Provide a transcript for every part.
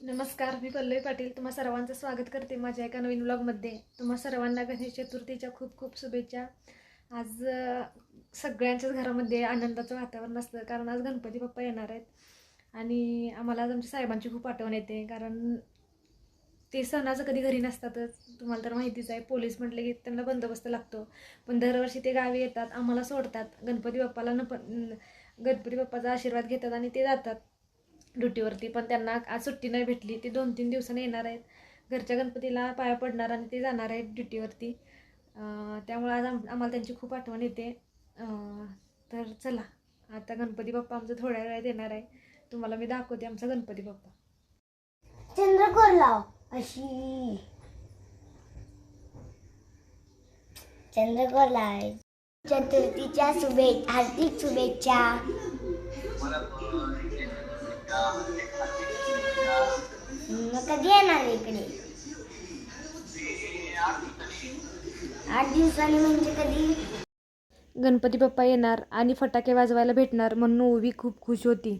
नमस्कार मी पल्लवी पाटील. तुम्हा सर्वांचं स्वागत करते माझ्या एका नवीन ब्लॉगमध्ये तुम्हा सर्वांना गणेश चतुर्थीच्या खूप खूप शुभेच्छा. आज सगळ्यांच्याच घरामध्ये आनंदाचं वातावरण असतं कारण आज गणपती बाप्पा येणार आहेत. आणि आम्हाला आज आमच्या साहेबांची खूप आठवण येते कारण ते सणाचं कधी घरी नसतातच. तुम्हाला तर माहितीच आहे पोलीस म्हटले की त्यांना बंदोबस्त लागतो. पण दरवर्षी ते गावी येतात आम्हाला सोडतात. गणपती बाप्पाला न पण गणपती बाप्पाचा आशीर्वाद घेतात आणि ते जातात. ड्युटीवरती पण त्यांना आज सुट्टी नाही भेटली. ते दोन तीन दिवसांनी येणार आहेत. घरच्या गणपतीला पाया पडणार आणि ते जाणार आहेत ड्युटीवरती. त्यामुळे आज आम आम्हाला त्यांची खूप आठवण येते. तर चला आता गणपती बाप्पा आमचं थोड्या वेळात येणार आहे. तुम्हाला मी दाखवते आमचा गणपती बाप्पा. चंद्रकोर लाव? अशी. चंद्रकोर लाव चतुर्थीच्या शुभेच्छा हार्दिक शुभेच्छा. मग कधी येणार इकडे? आठ दिवसांनी म्हणजे कधी? गणपती बाप्पा येणार आणि फटाके वाजवायला भेटणार म्हणून ओवी खूप खुश होती.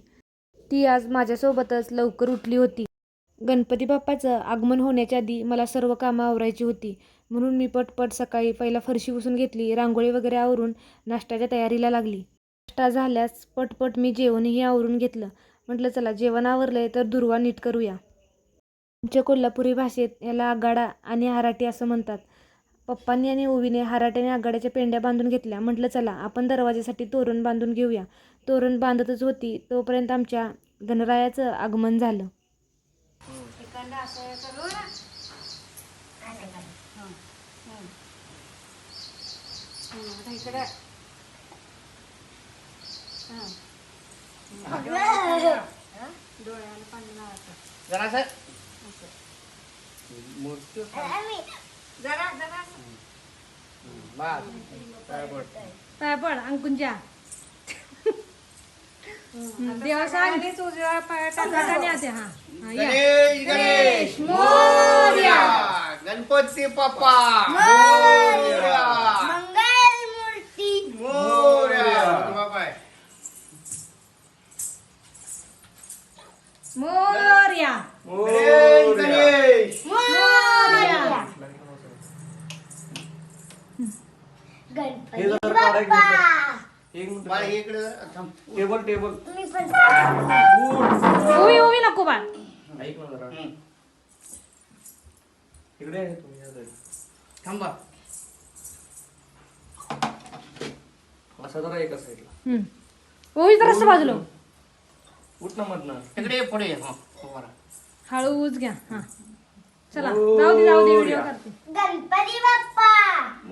ती आज माझ्यासोबतच लवकर उठली होती. गणपती बाप्पाचं आगमन होण्याच्या आधी मला सर्व कामं आवरायची होती. म्हणून मी पटपट सकाळी पहिला फरशी पुसून घेतली रांगोळी वगैरे आवरून नाश्त्याच्या तयारीला लागली. नाश्ता झाल्यास पटपट मी जेवणही आवरून घेतलं. म्हटलं चला जेवण आवरलंय तर दुर्वा नीट करूया. आमच्या कोल्हापुरी भाषेत याला आगाडा आणि हराटी असं म्हणतात. पप्पांनी आणि ओवीने हराट्याने आगाड्याच्या पेंड्या बांधून घेतल्या. म्हटलं चला आपण दरवाजासाठी तोरण बांधून घेऊया. तोरण बांधतच होती तोपर्यंत आमच्या गणरायाचं आगमन झालं. जरासं मूर्ती बस काय बोल पाय पड अंकुंजा देवा सांग तुझ्या पाया टाका हा गणेश गणेश मोरया गणपती बाप्पा मोरया गणपती बाप्पा. बाळ इकडे थांब. Table table. पण नको ऐक ना जरा. हं. इकडे आहे तुम्ही या घरी. थांबा. असा जरा एका साईडला. ओवी जरासं बाजूला. उठ ना मधनं. इकडे ये, पुढे ये. हं, उभा राहा. हळूच घ्या. हा. चला. जाऊ दे जाऊ दे व्हिडिओ करते गणपती बाप्पा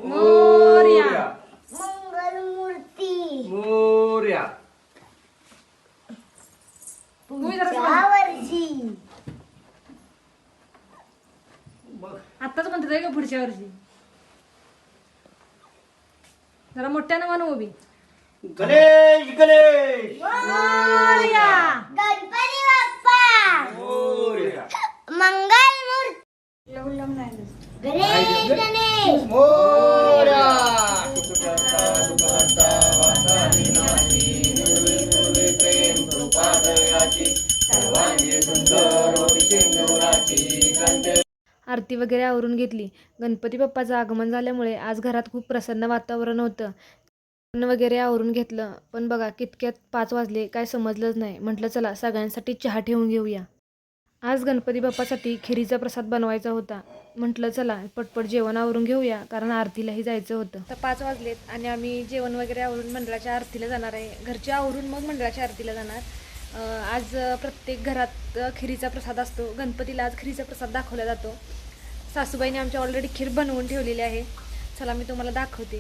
मोरया मंगल मूर्ती मोर्या ओवी जरासं या वर्षी बघ आत्ताच म्हणतात आहे का पुढच्या वर्षी. जरा मोठ्यानं म्हणू उभी. गणेश गणेश! आरती वगैरे आवरून घेतली. गणपती बाप्पाचं आगमन झाल्यामुळे आज घरात खूप प्रसन्न वातावरण होतं. वगैरे आवरून घेतलं. पण बघा कितक्यात पाच वाजले काय समजलंच नाही. म्हटलं चला सगळ्यांसाठी चहा ठेवून घेऊया. आज गणपती बाप्पासाठी खिरीचा प्रसाद बनवायचा होता. म्हटलं चला पटपट जेवण आवरून घेऊया. कारण आरतीलाही जायचं होतं. तर पाच वाजलेत आणि आम्ही जेवण वगैरे आवरून मंडळाच्या आरतीला जाणार आहे. घरच्या आवरून मग मंडळाच्या आरतीला जाणार. आज प्रत्येक घरात खिरीचा प्रसाद असतो. गणपतीला आज खिरीचा प्रसाद दाखवला जातो. सासूबाईने आमच्या ऑलरेडी खीर बनवून ठेवलेली आहे. चला मी तुम्हाला दाखवते.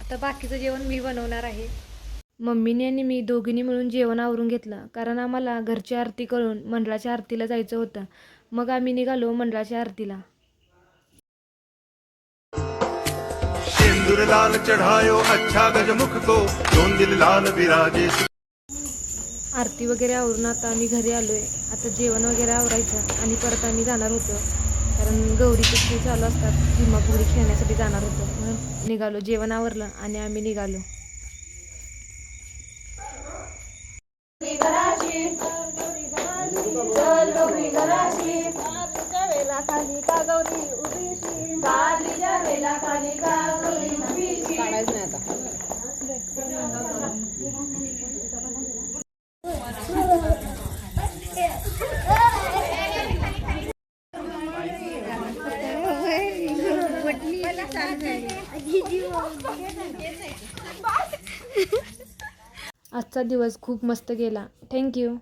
आता बाकीचं जेवण मी बनवणार आहे. मम्मीने आणि मी दोघींनी मिळून जेवण आवरून घेतलं. कारण आम्हाला घरची आरती करून मंडळाच्या आरतीला जायचं होतं. मग आम्ही निघालो मंडळाच्या आरतीला. सिंदूर लाल चढ़ायो अच्छा गजमुख को. जोन दिल लाल विराजे. आरती वगैरे आवरून आता आम्ही घरी आलो आहे आता जेवण वगैरे आवरायचं आणि परत आम्ही जाणार होतो. कारण गौरीचे खेळ चालू असतात झिम्माफुगडी खेळण्यासाठी जाणार होतो. म्हणून निघालो जेवण आवरलं आणि आम्ही निघालो. चल गौरी आता. आजचा दिवस खूप मस्त गेला. थँक्यू